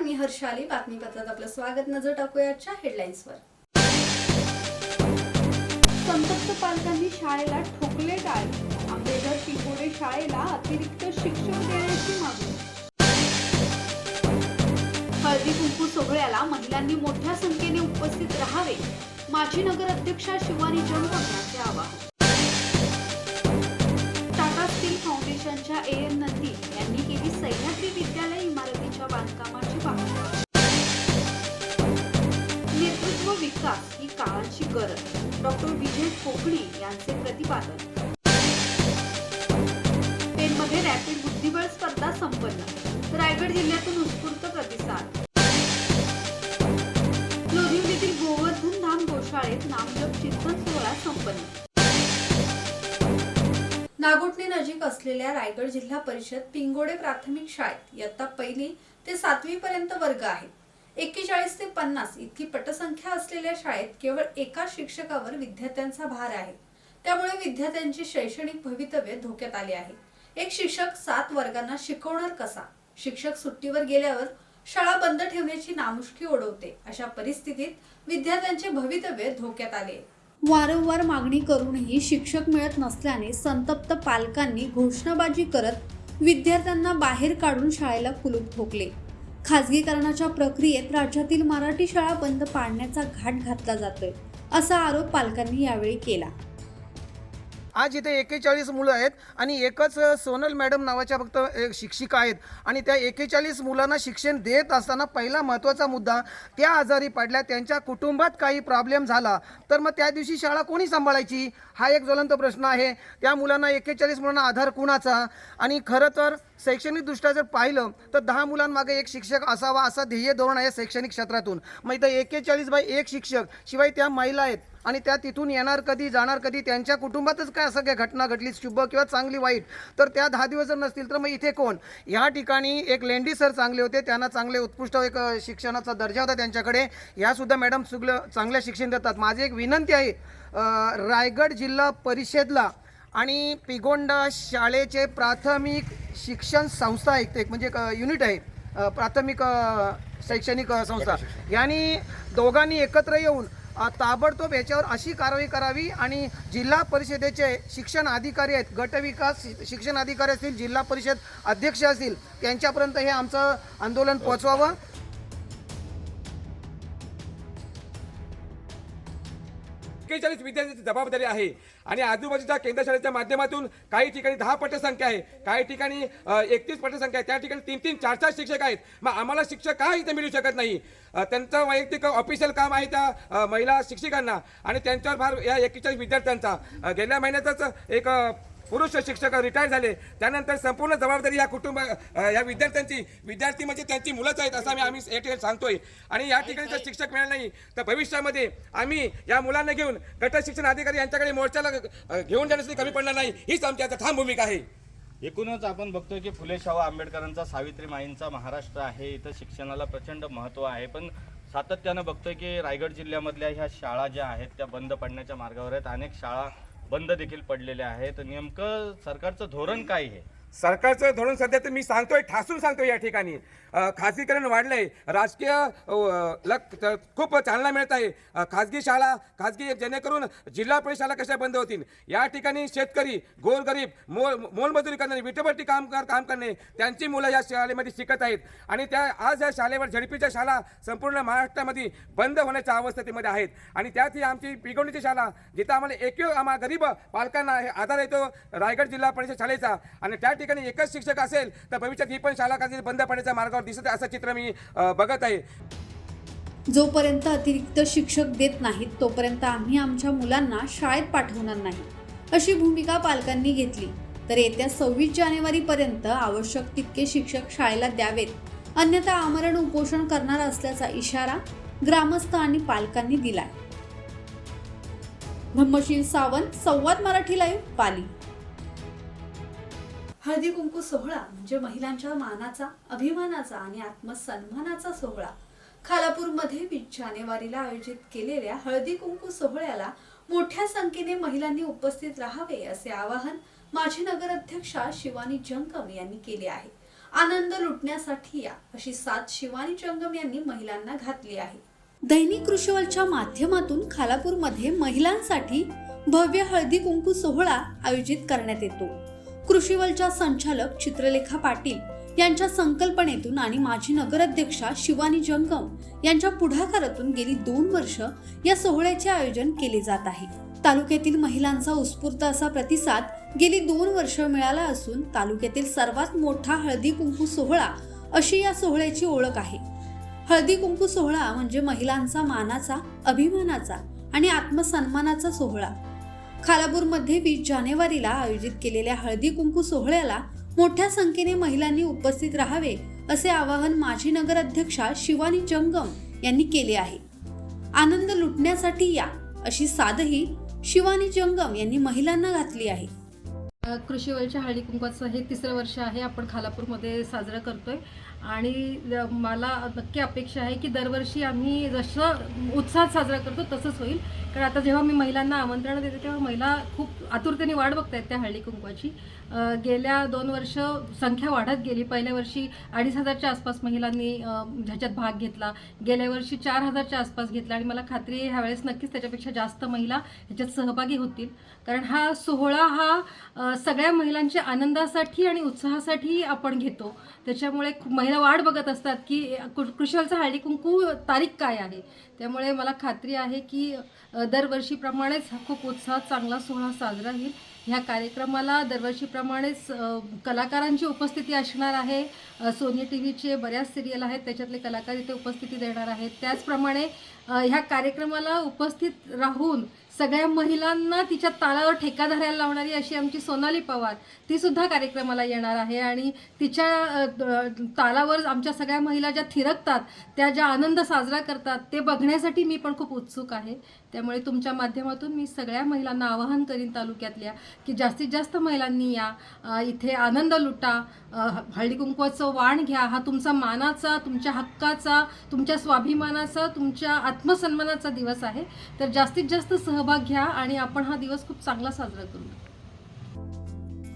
नमस्कार मी हर्षाली बातमीपत्रात आपलं स्वागत. नजर टाकूया आजच्या हेडलाईन्सवर संतप्त पालकांनी शाळेला ठोकले टाळ. आंबेडकर शिकोडे शाळेला अतिरिक्त शिक्षक देण्याची मागणी. हळदी कुंकू सोहळ्याला महिलांनी मोठ्या संख्येने उपस्थित राहावे. माजी नगर अध्यक्षा शिवानी जंगम यांचे आवाहन. टाटा स्टील फाउंडेशनच्या ए एम नंदी यांनी करत डॉक्टर विजय कोकणी यांचे प्रतिपादन. पेनमध्ये रॅपिड बुद्धिबळ स्पर्धा संपन्न. रायगड जिल्ह्यातून उत्स्फूर्त प्रतिसाद. लोधिवलीतील गोवर्धन धाम गोशाळेत नामजप चिंतन सोहळा संपन्न. नागोटणे नजीक असलेल्या रायगड जिल्हा परिषद पिंगोडे प्राथमिक शाळेत इयत्ता पहिली ते सातवी पर्यंत वर्ग आहेत. एक्केचाळीस ते पन्नास इतकी पटसंख्या असलेल्या शाळेत केवळ एका शिक्षकावर विद्यार्थ्यांचा भार आहे. त्यामुळे विद्यार्थ्यांचे शैक्षणिक भवितव्य धोक्यात आले आहे. एक शिक्षक सात वर्गांना शिकवणार कसा? शिक्षक सुट्टीवर गेल्यावर शाळा बंद ठेवण्याची नामुष्की ओढवते. अशा परिस्थितीत विद्यार्थ्यांचे भवितव्य धोक्यात आले. वारंवार मागणी करूनही शिक्षक मिळत नसल्याने संतप्त पालकांनी घोषणाबाजी करत विद्यार्थ्यांना बाहेर काढून शाळेला कुलूप ठोकले. खाजगीकरणाच्या प्रक्रियेत राज्यातील मराठी शाळा बंद पाडण्याचा घाट घातला जातोय असा आरोप पालकांनी यावेळी केला. आज इथे एकेचाळीस मुलं आहेत आणि एकच सोनल मॅडम नावाच्या फक्त एक शिक्षिका आहेत. आणि त्या एकेचाळीस मुलांना शिक्षण देत असताना पहिला महत्त्वाचा मुद्दा त्या आजारी पडल्या त्यांच्या कुटुंबात काही प्रॉब्लेम झाला. तर मग त्या दिवशी शाळा कोणी सांभाळायची? हा एक ज्वलंत प्रश्न आहे. त्या मुलांना एकेचाळीस मुलांना आधार कुणाचा? आणि खरं तर शैक्षणिकदृष्ट्या जर पाहिलं तर दहा मुलांमागे एक शिक्षक असावा असा ध्येय धोरण आहे शैक्षणिक क्षेत्रातून. मग इथं एकेचाळीस बाय एक शिक्षक शिवाय त्या महिला आहेत. आणि त्या तिथून येणार कधी जाणार कधी त्यांच्या कुटुंबातच काय असं काय घटना घडली शुभ किंवा चांगली वाईट तर त्या दहा दिवस जर नसतील तर मग इथे कोण? ह्या ठिकाणी एक लेंडी सर चांगले होते त्यांना चांगले उत्कृष्ट एक शिक्षणाचा दर्जा होता त्यांच्याकडे. ह्यासुद्धा मॅडम सुगलं चांगलं शिक्षण देतात. माझी एक विनंती आहे रायगड जिल्हा परिषदला आणि पिगोंडा शाळेचे प्राथमिक शिक्षण संस्था एक एक म्हणजे एक युनिट आहे प्राथमिक शैक्षणिक संस्था. यांनी दोघांनी एकत्र येऊन ताबडतोब याच्यावर अशी कारवाई करावी आणि जिल्हा परिषदेचे शिक्षण अधिकारी आहेत गटविकास शिक्षण अधिकारी असतील जिल्हा परिषद अध्यक्ष असतील त्यांच्यापर्यंत हे आमचं आंदोलन पोचवावं एक्केचाळीस विद्यार्थ्यांची जबाबदारी आहे. आणि आजूबाजूच्या केंद्र शाळेच्या माध्यमातून काही ठिकाणी दहा पटसंख्या आहे काही ठिकाणी एकतीस पटसंख्या आहे त्या ठिकाणी तीन तीन चार चार शिक्षक आहेत. मग आम्हाला शिक्षक का इथे मिळू शकत नाही? त्यांचं वैयक्तिक ऑफिशियल काम आहे त्या महिला शिक्षिकांना आणि त्यांच्यावर भार या एकेचाळीस विद्यार्थ्यांचा. गेल्या महिन्यातच एक पुरुष शिक्षक रिटायर झाले. त्यानंतर संपूर्ण जबाबदारी या कुटुंब या विद्यार्थ्यांची विद्यार्थी म्हणजे त्यांची मुलंच आहेत असं आम्ही आम्ही या ठिकाणी सांगतोय. आणि या ठिकाणी जर शिक्षक मिळाले नाही तर भविष्यामध्ये आम्ही या मुलांना घेऊन गट शिक्षण अधिकारी यांच्याकडे मोर्चाला घेऊन जाण्यासाठी कमी पडणार नाही. हीच आमची आता ठाम भूमिका आहे. एकूणच आपण बघतोय की फुले शाहू आंबेडकरांचा सावित्रीमाईंचा महाराष्ट्र आहे. इथं शिक्षणाला प्रचंड महत्त्व आहे. पण सातत्यानं बघतोय की रायगड जिल्ह्यामधल्या ह्या शाळा ज्या आहेत त्या बंद पडण्याच्या मार्गावर आहेत. अनेक शाळा बंद देखील पडलेले आहेत. नेमकं सरकारचं धोरण काय आहे? सरकारचं धोरण सध्या तर मी सांगतोय ठासून सांगतोय या ठिकाणी. अ, खाजगीकरण वाढलंय. राजकीय अ, लक खूप चालना मिळत आहे. खाजगी शाळा खाजगी जेणेकरून जिल्हा परिषद शाळा कशा बंद होतील? या ठिकाणी शेतकरी गोरगरीब मोल मोलमजुरी करणारे विटभट्टी कामगार काम करणे त्यांची मुलं या शाळेमध्ये शिकत आहेत. आणि त्या आज या शाळेवर झडपीच्या शाळा संपूर्ण महाराष्ट्रामध्ये बंद होण्याच्या अवस्थेमध्ये आहेत. आणि त्यात ही आमची पिगवणीची शाळा जिथं आम्हाला एकमेव आम्हा गरीब पालकांना हे आधार येतो रायगड जिल्हा परिषद शाळेचा. आणि त्या ठिकाणी एकच शिक्षक असेल तर भविष्यात ही पण शाळा कधी बंद पडण्याच्या मार्गावर दिसत आहे असं चित्र मी बघत आहे. जोपर्यंत अतिरिक्त शिक्षक देत नाहीत तोपर्यंत आम्ही आमच्या मुलांना शाळेत पाठवणार नाही अशी भूमिका पालकांनी घेतली. तर येत्या सव्वीस जानेवारीपर्यंत आवश्यक तितके शिक्षक शाळेला द्यावेत. अन्यथा आमरण उपोषण करणार असल्याचा इशारा ग्रामस्थ आणि पालकांनी दिलाय. धम्मशील सावंत संवाद मराठी लाईव्ह पाली. हळदी कुंकू सोहळा म्हणजे महिलांच्या मानाचा अभिमानाचा आणि आत्मसन्मानाचा सोहळा. खालापूरमध्ये वीस जानेवारीला आयोजित केलेल्या हळदी कुंकू सोहळ्याला मोठ्या संख्येने महिलांनी उपस्थित राहावे असे आवाहन माजी नगराध्यक्षा शिवानी जंगम यांनी केले आहे. आनंद लुटण्यासाठी या अशी साथ शिवानी जंगम यांनी महिलांना घातली आहे. दैनिक कृषीवलच्या माध्यमातून खालापूरमध्ये महिलांसाठी भव्य हळदी कुंकू सोहळा आयोजित करण्यात येतो. कृषीवलच्या संचालक चित्रलेखा पाटील यांच्या संकल्पनेतून आणि माजी नगराध्यक्षा शिवानी जंगम यांच्या पुढाकारातून गेली दोन वर्ष या सोहळ्याचे आयोजन केले जात आहे. तालुक्यातील महिलांचा उत्स्फूर्त असा प्रतिसाद गेली दोन वर्ष मिळाला असून तालुक्यातील सर्वात मोठा हळदी कुंकू सोहळा अशी या सोहळ्याची ओळख आहे. हळदी कुंकू सोहळा म्हणजे महिलांचा मानाचा अभिमानाचा आणि आत्मसन्मानाचा सोहळा. खालापूरमध्ये वीस जानेवारीला आयोजित केलेल्या हळदी कुंकू सोहळ्याला मोठ्या संख्येने महिलांनी उपस्थित राहावे असे आवाहन माजी नगराध्यक्षा शिवानी जंगम यांनी केले आहे. आनंद लुटण्यासाठी या अशी साधही शिवानी जंगम यांनी महिलांना घातली आहे. कृषी कृषीवरच्या हळदी कुंकवाचं हे तिसरं वर्ष आहे आपण खालापूरमध्ये साजरं करतोय. आणि मला नक्की अपेक्षा आहे की दरवर्षी आम्ही जसं उत्साहात साजरा करतो तसंच होईल. कारण आता जेव्हा मी महिलांना आमंत्रण देते तेव्हा महिला खूप आतुरतेने वाट बघतायत त्या हळदी कुंकवाची. गेल्या दोन वर्ष संख्या वाढत गेली. पहिल्या वर्षी अडीच हजारच्या आसपास महिलांनी ह्याच्यात भाग घेतला. गेल्या वर्षी चार हजारच्या आसपास घेतला. आणि मला खात्री आहे ह्यावेळेस नक्कीच त्याच्यापेक्षा जास्त महिला ह्याच्यात सहभागी होतील. कारण हा सोहळा हा सगळ्या महिलांच्या आनंदासाठी आणि उत्साहासाठी आपण घेतो. त्याच्यामुळे खूप महिला वाट बघत असतात की कृ- हळदी कुंकू तारीख काय आहे? त्यामुळे मला खात्री आहे की दरवर्षीप्रमाणेच हा खूप उत्साहात चांगला सोहळा साजरा होईल. ह्या कार्यक्रमाला दरवर्षीप्रमाणेच कलाकारांची उपस्थिती असणार आहे. सोनी टी व्हीचे बऱ्याच सिरियल आहेत त्याच्यातले कलाकार इथे उपस्थिती देणार आहेत. त्याचप्रमाणे ह्या कार्यक्रमाला उपस्थित राहून सगळ्या महिलांना तिच्या तालावर ठेका धरायला लावणारी अशी आमची सोनाली पवार ती सुद्धा कार्यक्रमाला येणार आहे. आणि तिच्या तालावर आमच्या सगळ्या महिला ज्या थिरकतात त्या ज्या आनंद साजरा करतात ते बघण्यासाठी मी पण खूप उत्सुक आहे. त्यामुळे तुमच्या माध्यमातून मी सगळ्या महिलांना आवाहन करीन तालुक्यातल्या की जास्तीत जास्त महिलांनी या इथे आनंद लुटा हळदी कुंकवाचं वाण घ्या. हा तुमचा मानाचा तुमच्या हक्काचा तुमच्या स्वाभिमानाचा तुमच्या आत्मसन्मानाचा दिवस आहे. तर जास्तीत जास्त सहभाग घ्या आणि आपण हा दिवस खूप चांगला साजरा करू.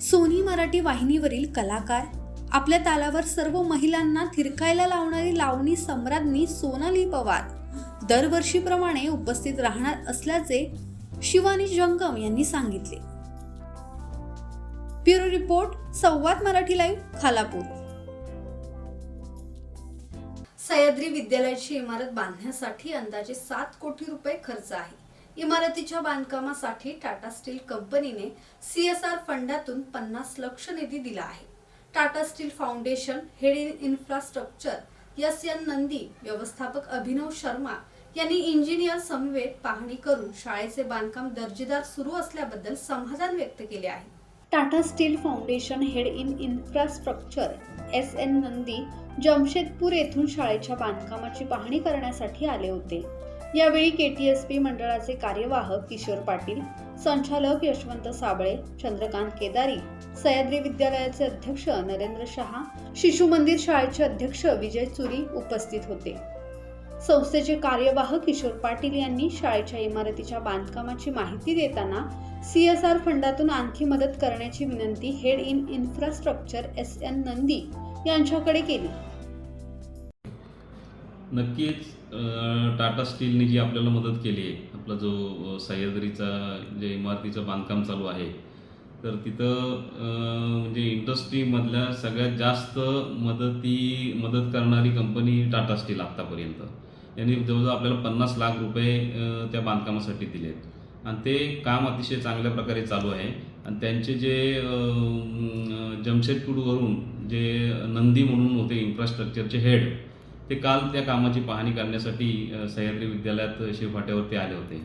सोनी मराठी वाहिनीवरील कलाकार आपल्या तालावर सर्व महिलांना थिरकायला लावणारी लावणी सम्राज्ञी सोनाली पवार दरवर्षीप्रमाणे उपस्थित राहणार असल्याचे शिवानी जंगम यांनी सांगितले. Bureau report Samvad Marathi live Khalapur. Sahyadri विद्यालयाची इमारत बांधण्यासाठी अंदाजे सात कोटी रुपये खर्च आहे. इमारतीच्या बांधकामासाठी टाटा स्टील कंपनीने सीएसआर फंडातून पन्नास लक्ष निधी दिला आहे. Tata steel foundation head in infrastructure S N Nandi व्यवस्थापक अभिनव शर्मा यांनी इंजिनियर समवेत पाहणी करून शाळेचे बांधकाम दर्जेदार सुरू असल्याबद्दल समाधान व्यक्त केले आहे. Tata steel foundation head in infrastructure S N Nandi Jamshedpur येथून शाळेच्या बांधकामाची पाहणी करण्यासाठी आले होते. यावेळी के टी एस पी मंडळाचे कार्यवाह किशोर पाटील संचालक यशवंत साबळे चंद्रकांत केदारी सह्याद्री विद्यालयाचे अध्यक्ष नरेंद्र शहा शिशु मंदिर शाळेचे अध्यक्ष विजय चुरी उपस्थित होते. संस्थेचे कार्यवाह किशोर पाटील यांनी शाळेच्या इमारतीच्या बांधकामाची माहिती देताना सी एस आर फंडातून आणखी मदत करण्याची विनंती head in infrastructure S N Nandi यांच्याकडे केली. नक्कीच टाटा स्टीलने जी आपल्याला मदत केली आहे आपला जो सह्याद्रीचा जे इमारतीचं बांधकाम चालू आहे तर तिथं म्हणजे इंडस्ट्रीमधल्या सगळ्यात जास्त मदती मदत करणारी कंपनी टाटा स्टील आत्तापर्यंत. यांनी जवळजवळ आपल्याला पन्नास लाख रुपये त्या बांधकामासाठी दिले आहेत आणि ते काम अतिशय चांगल्या प्रकारे चालू आहे. आणि त्यांचे जे जमशेदपूरवरून जे नंदी म्हणून होते इन्फ्रास्ट्रक्चरचे हेड ते काल त्या कामाची पाहणी करण्यासाठी सह्याद्री विद्यालयात शिवफाट्यावरती आले होते.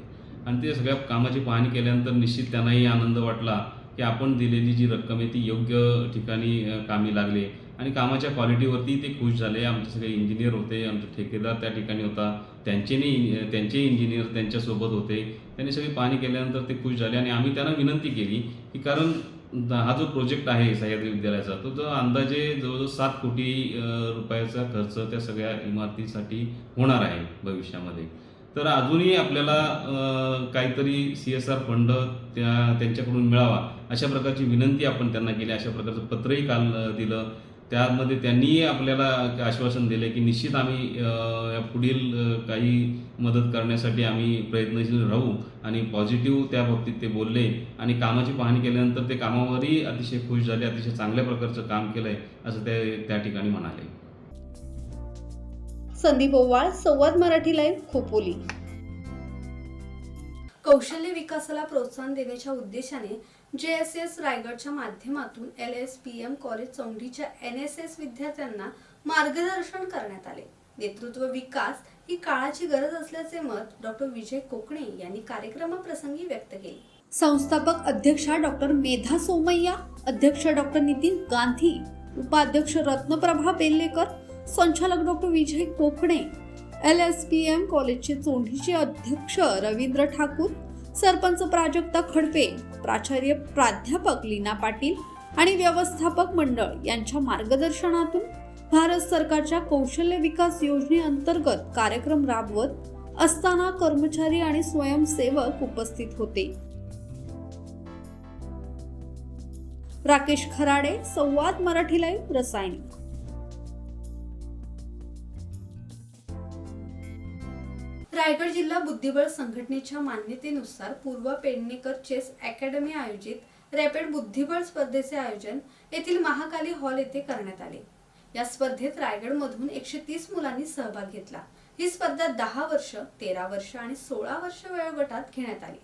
आणि ते सगळ्या कामाची पाहणी केल्यानंतर निश्चित त्यांनाही आनंद वाटला की आपण दिलेली जी रक्कम आहे ती योग्य ठिकाणी कामी लागले. आणि कामाच्या क्वालिटीवरती ते खुश झाले. आमचे सगळे इंजिनियर होते आमचे ठेकेदार त्या ठिकाणी होता. त्यांचेनी त्यांचे इंजिनियर त्यांच्यासोबत होते. त्यांनी सगळी पाहणी केल्यानंतर ते खुश झाले आणि आम्ही त्यांना विनंती केली की कारण हा जो प्रोजेक्ट आहे सह्याद्री विद्यालयाचा तो जो अंदाजे जवळजवळ सात कोटी रुपयाचा खर्च त्या सगळ्या इमारतीसाठी होणार आहे भविष्यामध्ये. तर अजूनही आपल्याला काहीतरी सी एस आर फंड त्या त्यांच्याकडून मिळावा अशा प्रकारची विनंती आपण त्यांना केली अशा प्रकारचं पत्रही काल दिलं. त्यामध्ये त्यांनीही आपल्याला आश्वासन दिले की निश्चित आम्ही या पुढील काही मदत करण्यासाठी आम्ही प्रयत्नशील राहू आणि पॉझिटिव्ह त्या बाबतीत ते बोलले आणि कामाची पाहणी केल्यानंतर ते कामावरही अतिशय खुश झाले अतिशय चांगल्या प्रकारचं काम केलं आहे असं ते त्या ठिकाणी म्हणाले. संदीप ओवाळ संवाद मराठी लाईव्ह खोपोली. कौशल्य विकासाला प्रोत्साहन देण्याच्या उद्देशाने जे एस एस रायगडच्या माध्यमातून L S P M college चौंडीच्या N S S विद्यार्थ्यांना मार्गदर्शन करण्यात आले. नेतृत्व विकास ही काळाची गरज असल्याचे मत डॉक्टर विजय कोकणे यांनी कार्यक्रमाप्रसंगी व्यक्त केले. संस्थापक अध्यक्षा डॉक्टर मेधा सोमय्या अध्यक्ष डॉक्टर नितीन गांधी उपाध्यक्ष रत्नप्रभा बेल्लेकर संचालक doctor Vijay Kokane L S P M कॉलेजचे चोंडीचे अध्यक्ष रवींद्र ठाकूर सरपंच प्राजक्ता खडपे प्राचार्य प्राध्यापक लीना पाटील आणि व्यवस्थापक मंडळ यांच्या मार्गदर्शनातून भारत सरकारच्या कौशल्य विकास योजनेअंतर्गत कार्यक्रम राबवत असताना कर्मचारी आणि स्वयंसेवक उपस्थित होते. राकेश खराडे संवाद मराठी लाईव्ह रसायनिक रायगड जिल्हा बुद्धिबळ संघटनेच्या मान्यतेनुसार पूर्व पेडणेकर चेस अकॅडमी आयोजित रॅपिड बुद्धिबळ स्पर्धेचे आयोजन येथील महाकाली हॉल येथे करण्यात आले. या स्पर्धेत रायगडमधून एकशे तीस मुलांनी सहभाग घेतला. ही स्पर्धा दहा वर्ष तेरा वर्ष आणि सोळा वर्ष वयोगटात घेण्यात आली.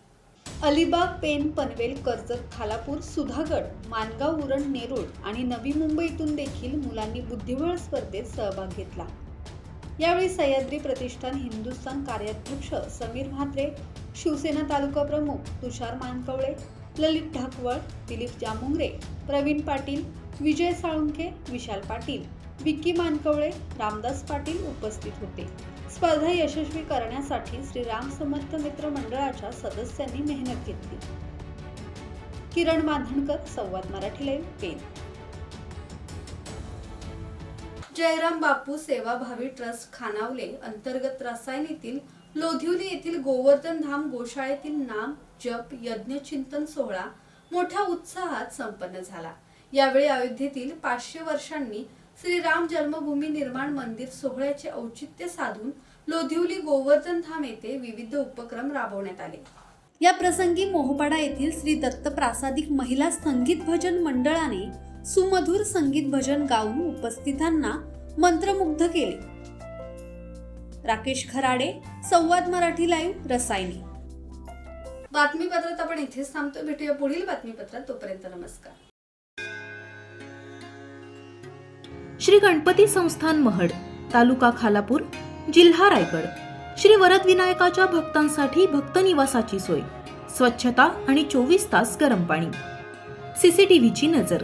अलिबाग पेन पनवेल कर्जत खालापूर सुधागड मानगाव उरण नेरूळ आणि नवी मुंबईतून देखील मुलांनी बुद्धिबळ स्पर्धेत सहभाग घेतला. यावेळी सह्याद्री प्रतिष्ठान हिंदुस्थान कार्याध्यक्ष समीर म्हात्रे शिवसेना तालुका प्रमुख तुषार मानकवळे ललित ढाकवळ दिलीप जामुंगरे प्रवीण पाटील विजय साळुंखे विशाल पाटील विक्की मानकवळे रामदास पाटील उपस्थित होते. स्पर्धा यशस्वी करण्यासाठी श्री राम समर्थ मित्र मंडळाच्या सदस्यांनी मेहनत घेतली. किरण बांधणकर संवाद मराठी लाईव्ह पेन जयराम बापू सेवाभावी ट्रस्ट खानावले अंतर्गत रसायनीतील लोधिवली येथील गोवर्धन धाम गोशाळेतील नाम जप यज्ञ चिंतन सोहळा मोठ्या उत्साहात संपन्न झाला. यावेळी अयोध्येतील पाचशे वर्षांनी श्रीराम जन्मभूमी निर्माण मंदिर सोहळ्याचे औचित्य साधून लोधिवली गोवर्धन धाम येथे विविध उपक्रम राबवण्यात आले. या प्रसंगी मोहपाडा येथील श्री दत्त प्रासादिक महिला संगीत भजन मंडळाने सुमधुर संगीत भजन गाऊन उपस्थितांना मंत्रमुग्ध केले. राकेश खराडे संवाद मराठी लाईव्ह रसायनी. बातमीपत्रात आपण इथेच थांबतो. भेटूया पुढील बातमीपत्रात. तोपर्यंत नमस्कार. श्री गणपती संस्थान महड तालुका खालापूर जिल्हा रायगड. श्री वरद विनायकाच्या भक्तांसाठी भक्त निवासाची सोय. स्वच्छता आणि चोवीस तास गरम पाणी. सीसीटीव्हीची नजर.